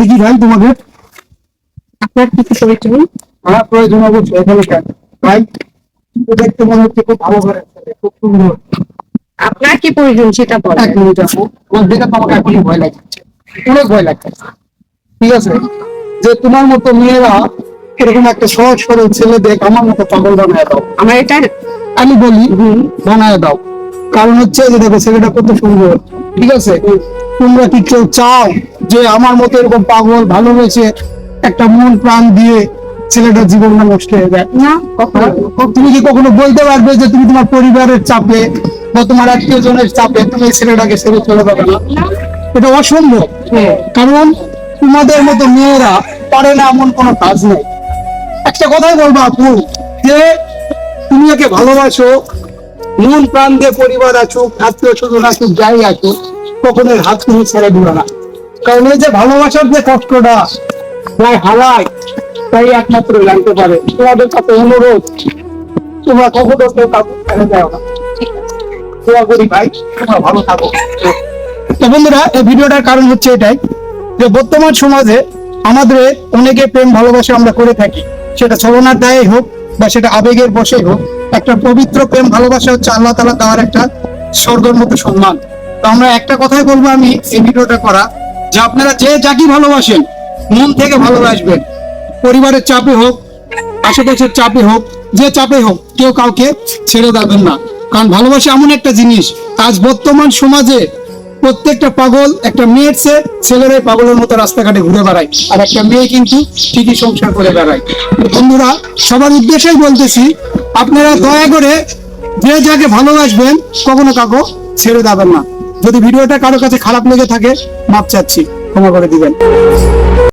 কি ভাই তোমাকে আপনার কি আমার প্রয়োজন অবশ্যই ভাই দেখতে মনে হচ্ছে খুব ভালো করে খুব সুন্দর। আপনার কি প্রয়োজন সেটা এক মিনিট আপু তোমার দেখে তো আমাকে এখনই ভয় লাগছে। অনেক ভয় লাগছে। ঠিক আছে? যে তোমার মতো মেয়েরা এরকম একটা সহজ সরল ছেলে দেখ আমার মতো পাগল বানায় দাও। আমার এটা আমি বলি বানায় দাও। কারণ হচ্ছে যে দেখো ছেলেটা কত সুন্দর। ঠিক আছে? তোমরা কি কেউ চাও যে আমার মতো এরকম পাগল ভালোবেসে একটা মন প্রাণ দিয়ে ছেলেটার জীবনটা নষ্ট হয়ে যায়। না তুমি কি কখনো বলতে পারবে যে তুমি তোমার পরিবারের চাপে বা তোমার আত্মীয় জনের চাপে তুমি এই ছেলেটাকে ছেড়ে চলে যাবে না? এটা অসম্ভব। কারণ তোমাদের মতো মেয়েরা পারে না এমন কোনো কাজ নেই। একটা কথাই বলব আপু যে তুমি একে ভালোবাসো মন প্রাণ দিয়ে পরিবার আছুক আত্মীয় স্বজন আছুক যাই আছুক কখনো হাত তুমি ছেড়ে দিবে না। কারণ এই যে ভালোবাসার যে কষ্টটা হারায়, তাই একমাত্র জানতে পারে। তোমাদের কাছে অনুরোধ, তোমরা কখনো কেউ কাউকে দেও না। দোয়া করি ভাই, তোমরা ভালো থাকো। তো বন্ধুরা, এই ভিডিওটার কারণ হচ্ছে এটাই যে বর্তমান সমাজে আমাদের অনেকে প্রেম ভালোবাসা আমরা করে থাকি। সেটা ছলনার দায়ে হোক বা সেটা আবেগের বসে হোক, একটা পবিত্র প্রেম ভালোবাসা হচ্ছে আল্লাহ তালা দেওয়ার একটা স্বর্গের মতো সম্মান। তো আমরা একটা কথাই বলব আমি, এই ভিডিওটা করা যে আপনারা যে যাকে ভালোবাসেন, মন থেকে ভালোবাসবেন। পরিবারের চাপে হোক, আশেপাশের চাপে হোক, যে চাপে হোক, কেউ কাউকে ছেড়ে দেবেন না। কারণ ভালোবাসা এমন একটা জিনিস, আজ বর্তমান সমাজে প্রত্যেকটা পাগল, একটা মেয়ের চেয়ে ছেলেরাই পাগলের মতো রাস্তাঘাটে ঘুরে বেড়ায়, আর একটা মেয়ে কিন্তু ঠিকই সংসার করে বেড়ায়। বন্ধুরা, সবার উদ্দেশ্যেই বলতেছি, আপনারা দয়া করে যে যাকে ভালোবাসবেন, কখনো কাউকে ছেড়ে দেবেন না। যদি ভিডিওটা কারও কাছে খারাপ লেগে থাকে মাপ চাচ্ছি ক্ষমা করে দিবেন।